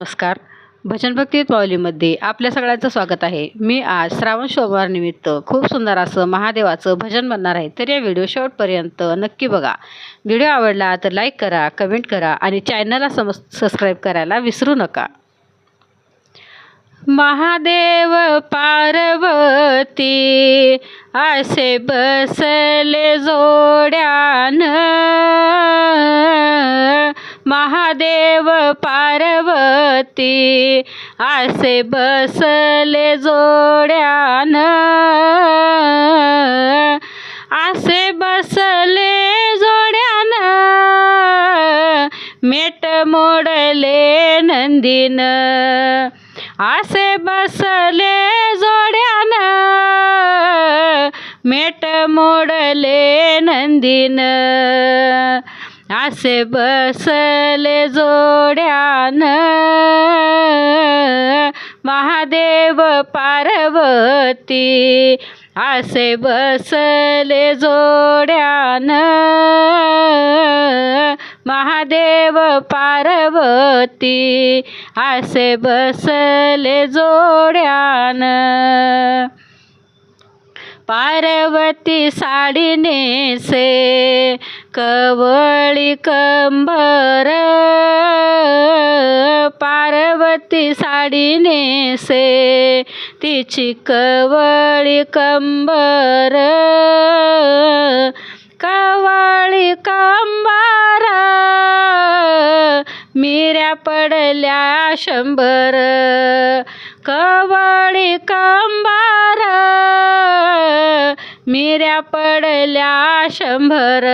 नमस्कार. भजन भक्ती माऊलीमध्ये आपल्या सगळ्यांचं स्वागत आहे. मी आज श्रावण सोमवारनिमित्त खूप सुंदर असं महादेवाचं भजन बनणार आहे. तर या व्हिडिओ शेवटपर्यंत नक्की बघा. व्हिडिओ आवडला तर लाईक करा कमेंट करा आणि चॅनलला सम सबस्क्राईब करायला विसरू नका. महादेव पार्वती असे बसले जोड्यान. महादेव पार्वती असे बसले जोड्यान. असे बसले जोड्यान. मेट मोडले नंदीन. असे बसले जोड्यान. मेट मोडले नंदीन. असे बसले जोड्यान. महादेव पार्वती असे बसले जोड्यान. महादेव पार्वती असे बसले जोड्यान. पार्वती साडी नेसे कवळी कंबर पार्वती साडी नेसे. तिची कवळी कंबर कवळी कंबर मिऱ्या पडल्या शंभर. कवळी कंबर मिऱ्या पडल्या शंभर.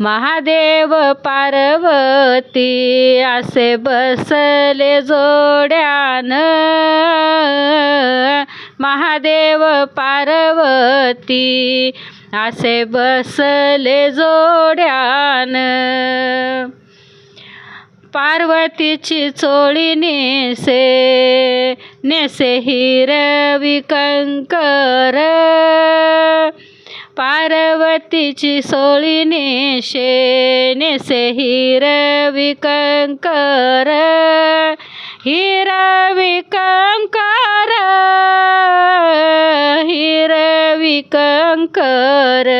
महादेव पार्वती असे बसले जोड्यान. महादेव पार्वती असे बसले जोड्यान. पार्वतीची चोळी नेसे नेसे हिरवी कंकर. पार्वतीची सोळी नेशे नेसे हिरवी कंकर. हिरवी कंकर हिरवी कंकर.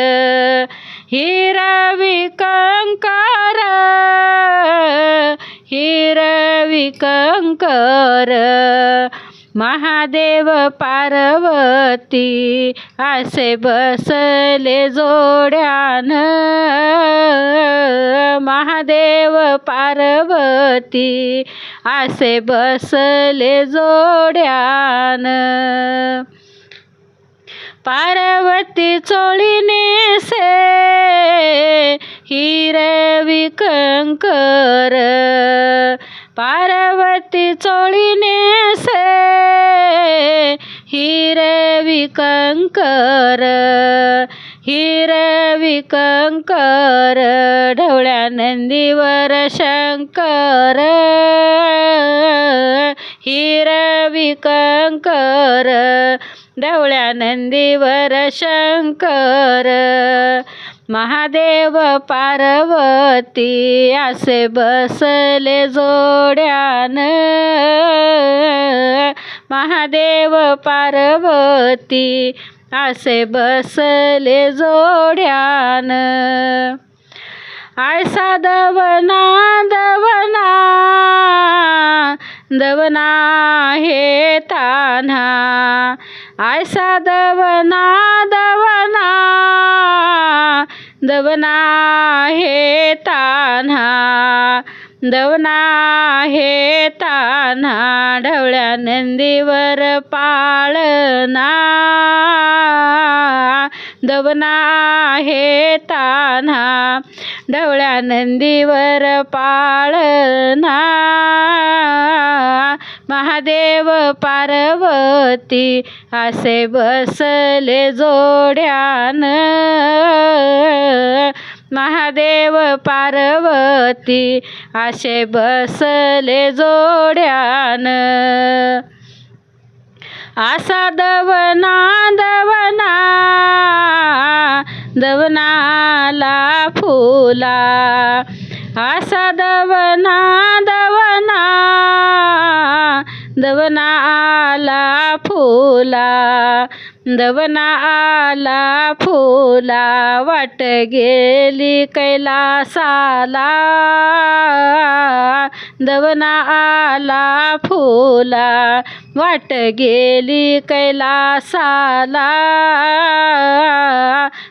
हिरवी कंकर हिरवी कंकर महादेव पार्वती असे बसले जोड्यान. महादेव पार्वती असे बसले जोड्यान. पार्वती चोळीने से हिरवी कंकर पार्वती चोळीने से हिरवी कंकर हिरवी कंकर ढवळ्या नंदीवर शंकर. हिरवी कंकर ढवळ्या नंदीवर शंकर. महादेव पार्वती असे बसले जोड्यान. महादेव पार्वती असे बसले जोड्यान. आयसा दवना दवना दवना हे तान्हा. आयसा दवना दवना दवना हे तान्हा दवना हे तान्हा ढवळ्या नंदीवर पाळना. दवना हे तान्हा ढवळ्या नंदीवर पाळना. महादेव पार्वती असे बसले जोड्यान. महादेव पार्वती असे बसले जोड्यान. आसा दवना दवना दवनाला फुला. असा दवना दवना दवना आला फुला. दवना आला फुला वाट गेली कैलासाला. दवना आला फुला वाट गेली कैलासाला.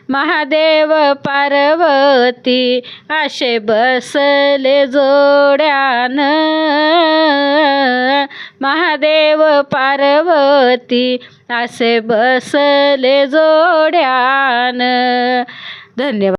महादेव पार्वती असे बसले जोड्यान. महादेव पार्वती असे बसले जोड्यान. धन्यवाद.